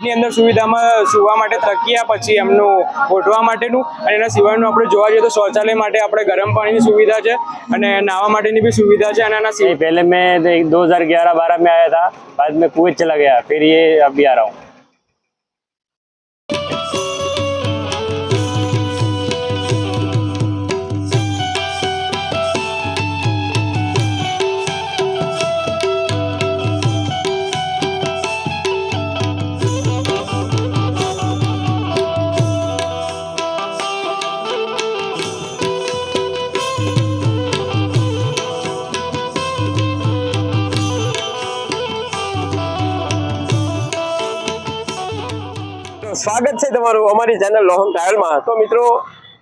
ની અંદર સુવિધામાં સુવા માટે તકિયા પછી એમનું ગોઠવા માટેનું અને એના સિવાયનું આપણે જોવા જઈએ તો શૌચાલય માટે આપણે ગરમ પાણીની સુવિધા છે અને નાહવા માટેની બી સુવિધા છે અને એના સિવાય પહેલે મેં દો હજાર ગ્યારહ બારહ મેં આયા હતા, બાદ મેં કુવૈત ચલા ગયા, ફિર એ અભી આ હું સ્વાગત છે તમારું અમારી ચેનલ લોહમ ટ્રાવેલમાં તો મિત્રો,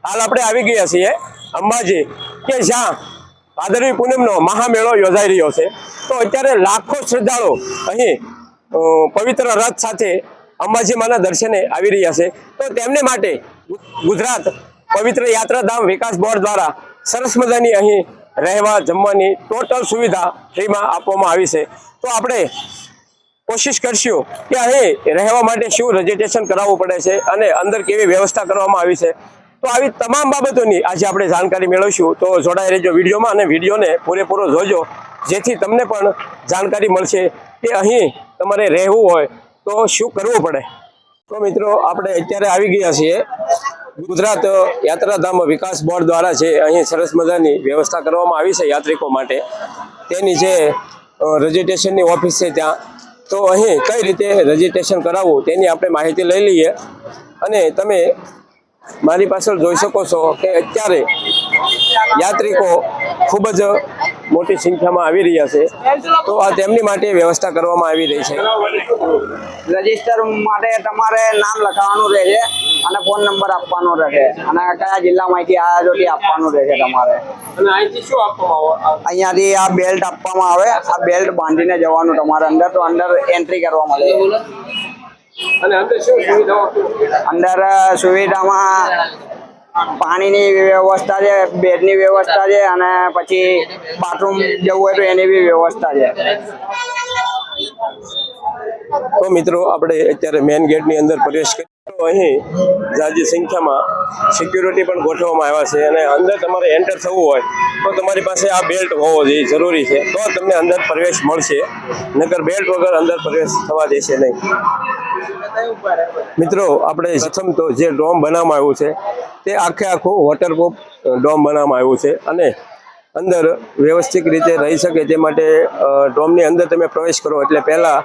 હાલ આપણે આવી ગયા છીએ અંબાજી, કે જ્યાં ભાદરવી પૂનમનો મહામેળો યોજાઈ રહ્યો છે. તો અત્યારે લાખો શ્રદ્ધાળુ અહીં પવિત્ર રથ સાથે અંબાજી માના દર્શને આવી રહ્યા છે. તો તેમને માટે ગુજરાત પવિત્ર યાત્રાધામ વિકાસ બોર્ડ દ્વારા સરસ મજાની અહીં રહેવા જમવાની ટોટલ સુવિધા ફ્રીમાં આપવામાં આવી છે. તો આપણે કોશિશ કરશું કે અહીં રહેવા માટે શું રજીસ્ટ્રેશન કરાવવું પડે છે અને અંદર કેવી વ્યવસ્થા કરવામાં આવી છે. તો આવી તમામ બાબતોની આજે આપણે જાણકારી મેળવીશું. તો જોડાઈ રહેજો વિડીયોમાં અને વિડીયોને પૂરેપૂરો જોજો. જેથી તમને પણ જાણકારી મળશે કે અહીં તમારે રહેવું હોય તો શું કરવું પડે. તો મિત્રો, આપણે અત્યારે આવી ગયા છીએ ગુજરાત યાત્રાધામ વિકાસ બોર્ડ દ્વારા છે અહીં સરસ મજાની વ્યવસ્થા કરવામાં આવી છે યાત્રિકો માટે. તેની જે રજીસ્ટ્રેશનની ઓફિસ છે ત્યાં તો અહીં કઈ રીતે રજીસ્ટ્રેશન કરાવવું તેની આપણે માહિતી લઈ લઈએ. અને તમે મારી પાછળ જોઈ શકો છો કે અત્યારે યાત્રિકો ખૂબ જ મોટી સંખ્યામાં આવી રહ્યા છે. તો આ તેમની માટે વ્યવસ્થા કરવામાં આવી રહી છે. રજિસ્ટર માટે તમારે નામ લખાવવાનું રહેશે અને ફોન નંબર આપવાનો રહે અને કયા જિલ્લામાંથી આ જોથી આપવાનું રહેશે તમારે. અહીંયાથી આ બેલ્ટ આપવામાં આવે. આ બેલ્ટ બાંધીને જવાનું તમારે અંદર. તો અંદર એન્ટ્રી કરવા મળે. અને અંદર શું સુવિધાઓ અંદર સુવિધામાં પાણીની વ્યવસ્થા છે, બેડની વ્યવસ્થા છે અને પછી બાથરૂમ જવું હોય તો એની બી વ્યવસ્થા છે. તો મિત્રો, આપણે અત્યારે મેઇન ગેટની અંદર પ્રવેશ કરીએ અહીં જાજી સંખ્યામાં સિક્યુરિટી પણ ગોઠવવામાં આવ્યા છે અને અંદર તમારે એન્ટર થવું હોય તો તમારી પાસે આ બેલ્ટ હોવો જોઈએ જરૂરી છે. તો તમને અંદર પ્રવેશ મળશે. નગર બેલ્ટ વગર અંદર પ્રવેશ થવા દેશે નહીં. મિત્રો, આપણે પ્રથમ તો જે ડોમ બનાવવામાં આવ્યું છે, તે આખે આખું વોટરપ્રૂફ ડોમ બનાવવામાં આવ્યું છે અને અંદર વ્યવસ્થિત રીતે રહી શકે તે માટે ડોમની અંદર તમે પ્રવેશ કરો એટલે પહેલાં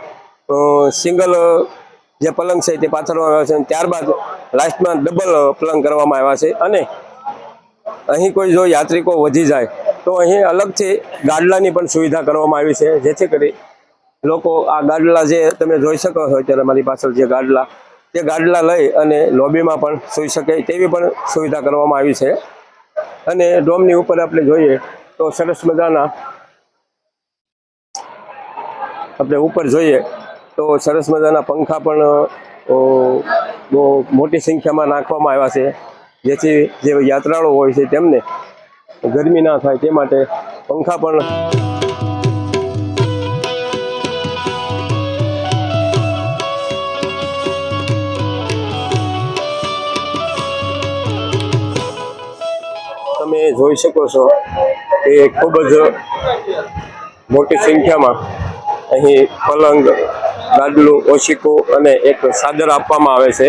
સિંગલ જે પલંગ છે તે પાથરવામાં આવ્યા છે ત્યારબાદ લાસ્ટમાં ડબલ પલંગ કરવામાં આવ્યા છે અને અહીં કોઈ જો યાત્રિકો વધી જાય, તો અહીં અલગથી ગાડલાની પણ સુવિધા કરવામાં આવી છે, જેથી કરી લોકો આ ગાડલા જે તમે જોઈ શકો છો, અત્યારે મારી પાછળ જે ગાડલા, તે ગાડલા લઈ અને લોબીમાં પણ સૂઈ શકે તેવી પણ સુવિધા કરવામાં આવી છે. અને ડોમની ઉપર આપણે જોઈએ તો સરસ મજાના, આપણે ઉપર જોઈએ તો સરસ મજાના પંખા પણ બહુ મોટી સંખ્યામાં નાખવામાં આવ્યા છે. જેથી જે યાત્રાળુ હોય છે તેમને ગરમી ના થાય તે માટે પંખા પણ જોઈ શકો છો એ ખૂબ જ મોટી સંખ્યામાં અહીં પલંગ ગાડલું ઓશિકું અને એક સાદર આપવામાં આવે છે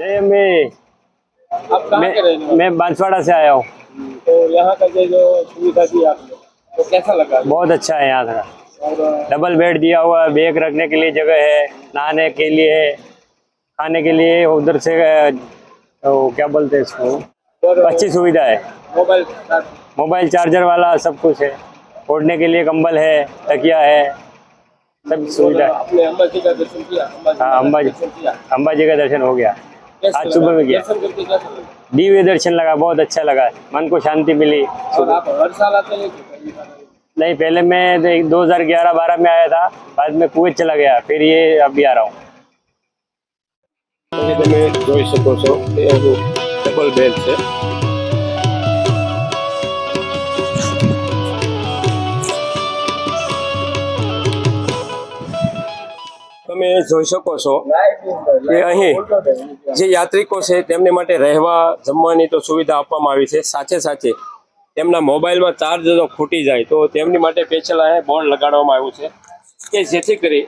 ये मैं मैं, मैं बांसवाड़ा से आया हूँ તો યહાં કા જો સુવિધા દી આપને તો कैसा लगा बहुत अच्छा है यहाँ का डबल बेड दिया हुआ है बैग रखने के लिए जगह है नहाने के लिए है खाने के लिए उधर से अ, वो क्या बोलते हैं इसको अच्छी सुविधा है। मोबाइल मोबाइल चार्जर वाला सब कुछ है। ओढ़ने के लिए कंबल है तकिया है सब सुविधा हाँ। अम्बाजी अम्बाजी का दर्शन हो गया। आज सुबह में गया। दिव्य दर्शन लगा बहुत अच्छा लगा। मन को शांति मिली। हर साल आते नहीं पहले मैं तो दो हज़ार ग्यारह बारह में आया था बाद में कुछ चला गया फिर ये अभी आ रहा हूँ। અહીં અહીં ડબલ બેડ છે. તમે જોઈ શકો છો કે અહીં જે યાત્રિકો છે તેમને માટે રહેવા, જમવાની તો સુવિધા આપવામાં આવી છે. સાથે સાથે તેમના મોબાઈલમાં ચાર્જ જો ખૂટી જાય તો તેમની માટે સ્પેશિયલ અહીંયા બોર્ડ લગાડવામાં આવ્યું છે કે જેથી કરી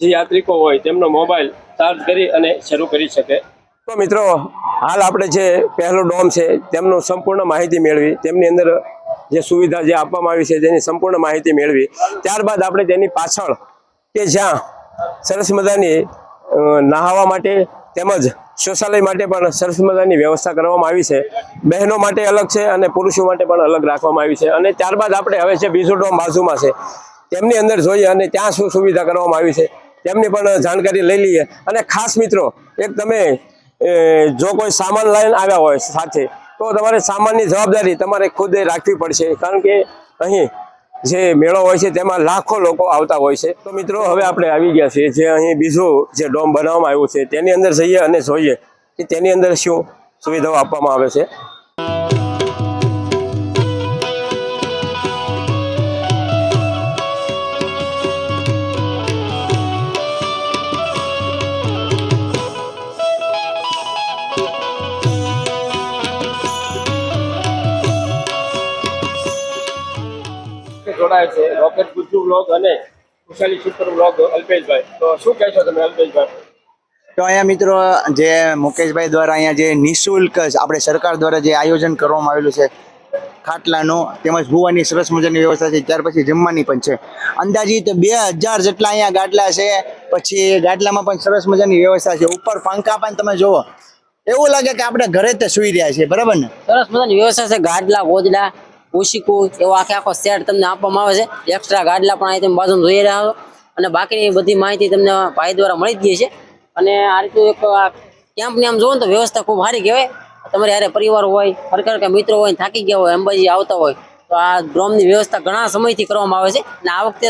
જે યાત્રિકો હોય તેમનો મોબાઈલ ચાર્જ કરી અને શરૂ કરી શકે. તો મિત્રો, હાલ આપણે જે પહેલો ડોમ છે, તેમનું સંપૂર્ણ માહિતી મેળવી, તેમની અંદર જે સુવિધા જે આપવામાં આવી છે, તેની સંપૂર્ણ માહિતી મેળવી. ત્યારબાદ આપણે તેની પાછળ કે જ્યાં સરસ મજાની નહાવા માટે તેમજ શૌચાલય માટે પણ સરસ મજાની વ્યવસ્થા કરવામાં આવી છે. બહેનો માટે અલગ છે અને પુરુષો માટે પણ અલગ રાખવામાં આવી છે. અને ત્યારબાદ આપણે હવે છે બીજું ડોમ બાજુમાં છે, તેમની અંદર જોઈએ અને ત્યાં શું સુવિધા કરવામાં આવી છે, તેમની પણ જાણકારી લઈ લઈએ. અને ખાસ મિત્રો, એક તમે જો કોઈ સામાન લઈને આવ્યા હોય સાથે, તો તમારે સામાનની જવાબદારી તમારે ખુદ રાખવી પડશે. કારણ કે અહીં જે મેળો હોય છે, તેમાં લાખો લોકો આવતા હોય છે. તો મિત્રો, હવે આપણે આવી ગયા છીએ, જે અહીં બીજું જે ડોમ બનાવવામાં આવ્યું છે, તેની અંદર જઈએ અને જોઈએ કે તેની અંદર શું સુવિધાઓ આપવામાં આવે છે. જોડાય છે. રોકેટ ગુજ્જુ બ્લોગ અને ખુશાલી સુપર બ્લોગ અલ્પેશભાઈ. તો શું કહેશો તમે અલ્પેશભાઈ? તો અહીંયા મિત્રો જે મુકેશભાઈ દ્વારા અહીંયા જે નિઃશુલ્ક આપણે સરકાર દ્વારા જે આયોજન કરવામાં આવેલું છે ખાટલાનું તેમજ ભૂવાની સરસ મજાની વ્યવસ્થા છે ત્યાર પછી જમવાની પણ છે. અંદાજિત બે હજાર જેટલા અહીંયા ગાટલા છે પછી ગાટલામાં પણ સરસ મજાની વ્યવસ્થા છે. ઉપર પંખા પણ તમે જુઓ એવું લાગે કે આપણે ઘરે જ તે સુઈ રહ્યા છીએ બરાબર ને? સરસ મજાની વ્યવસ્થા છે. ગાડલા ગોદડા ઉશીકું એવો આખે આખો સેટ તમને આપવામાં આવે છે. એક્સ્ટ્રા ગાડલા પણ અહીં તમે બાજુમાં જોઈ રહ્યા છો. અને બાકીની બધી માહિતી તમને ભાઈ દ્વારા મળી જ ગઈ છે. અને આ રીતનું એક કેમ્પની આમ જોવો ને તો વ્યવસ્થા ખૂબ સારી કહેવાય. તમારે યારે પરિવાર હોય ખરેખર કે મિત્રો હોય થાકી ગયા હોય, અંબાજી આવતા હોય આ ડ્રોમની વ્યવસ્થા ઘણા સમયથી કરવામાં આવે છે અને આ વખતે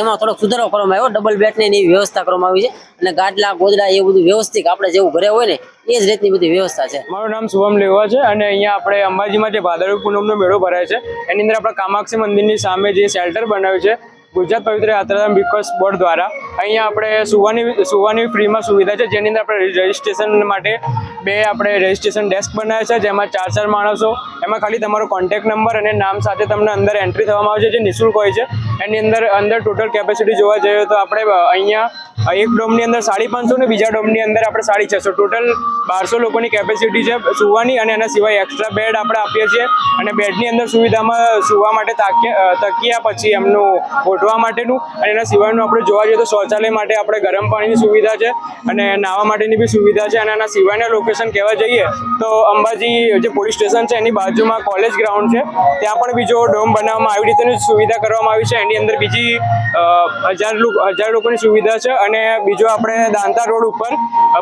એમાં થોડોક સુધારો કરવામાં આવ્યો. ડબલ બેટની એવી વ્યવસ્થા કરવામાં આવી છે અને ગાડલા, ગોદડા એ બધું વ્યવસ્થિત આપણે જેવું ઘરે હોય ને, એ જ રીતની બધી વ્યવસ્થા છે. મારું નામ શુભમ લેવા છે અને અહીંયા આપણે અંબાજીમાં જે ભાદરવી પૂનમનો મેળો ભરાય છે, એની અંદર આપણે કામાક્ષી મંદિરની સામે જે શેલ્ટર બનાવ્યું છે, ગુજરાત પવિત્ર યાત્રાધામ વિકાસ બોર્ડ દ્વારા. અહીંયા આપણે સુવાની સુવાની ફ્રીમાં સુવિધા છે, જેની અંદર આપણે રજિસ્ટ્રેશન માટે બે આપણે રજિસ્ટ્રેશન ડેસ્ક બનાવ્યા છે, જેમાં ચાર ચાર માણસો. એમાં ખાલી તમારો કોન્ટેક્ટ નંબર અને નામ સાથે તમને અંદર એન્ટ્રી થવામાં આવે છે જે નિઃશુલ્ક હોય છે. એની અંદર અંદર ટોટલ કેપેસિટી જોવા જઈએ તો આપણે અહીંયા એક ડોમની અંદર સાડી પાંચસો ને બીજા ડોમની અંદર આપણે સાડી છસો. ટોટલ બારસો લોકોની કેપેસિટી છે સુવાની અને એના સિવાય એક્સ્ટ્રા બેડ આપણે આપીએ છીએ. અને બેડની અંદર સુવિધામાં સુવા માટે તાકીયા પછી એમનું ઓઢવા માટેનું અને એના સિવાયનું આપણે જોવા જઈએ તો શૌચાલય માટે આપણે ગરમ પાણીની સુવિધા છે અને નાહવા માટેની બી સુવિધા છે અને એના સિવાયના લોકેશન કહેવા જઈએ તો અંબાજી જે પોલીસ સ્ટેશન છે એની બાજુમાં કોલેજ ગ્રાઉન્ડ છે. ત્યાં પણ બીજો ડોમ બનાવવામાં આવી રીતેની સુવિધા કરવામાં આવી છે. એની અંદર બીજી હજાર હજાર લોકોની સુવિધા છે અને બીજો આપણે દાંતા રોડ ઉપર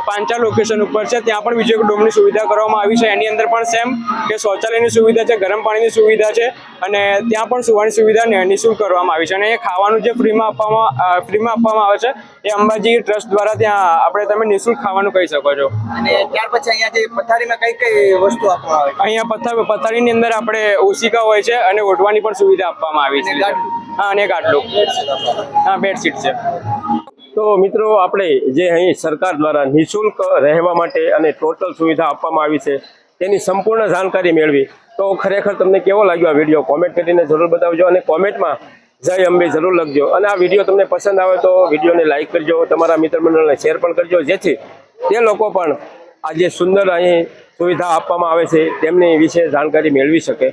પાંચા લોકેશન ઉપર છે. ત્યાં પણ બીજો એક ડોમની સુવિધા કરવામાં આવી છે. એની અંદર પણ સેમ કે શૌચાલયની સુવિધા છે ગરમ પાણીની સુવિધા છે અને ત્યાં પણ સુવાની સુવિધા નિઃશુલ્ક કરવામાં આવી છે. અને એ ખાવાનું જે ફ્રીમાં આપવામાં ફ્રીમાં આપવામાં આવે છે એ અંબાજી ટ્રસ્ટ દ્વારા ત્યાં આપણે તમે નિઃશુલ્ક ખાવાનું કહી શકો છો. અને ત્યાર પછી અહીંયા જે પથારીમાં કઈ કઈ વસ્તુ આપવામાં આવે અહીંયા પથ્થર પથારીની અંદર આપણે ઓશિકા હોય છે અને ઓઢવાની પણ સુવિધા આપવામાં આવી છે. હા અને ગાટલું હા બેડશીટ છે. તો મિત્રો, આપણે જે અહીં સરકાર દ્વારા નિઃશુલ્ક રહેવા માટે અને ટોટલ સુવિધા આપવામાં આવી છે, તેની સંપૂર્ણ જાણકારી મેળવી. તો ખરેખર તમને કેવો લાગ્યો આ વીડિયો? કોમેન્ટ કરીને જરૂર બતાવજો અને કોમેન્ટમાં જય અંબે જરૂર લખજો. અને આ વીડિયો તમને પસંદ આવે તો વિડીયોને લાઇક કરજો, તમારા મિત્ર મંડળને શેર પણ કરજો, જેથી તે લોકો પણ આ જે સુંદર અહીં સુવિધા આપવામાં આવે છે, તેમની વિશે જાણકારી મેળવી શકે.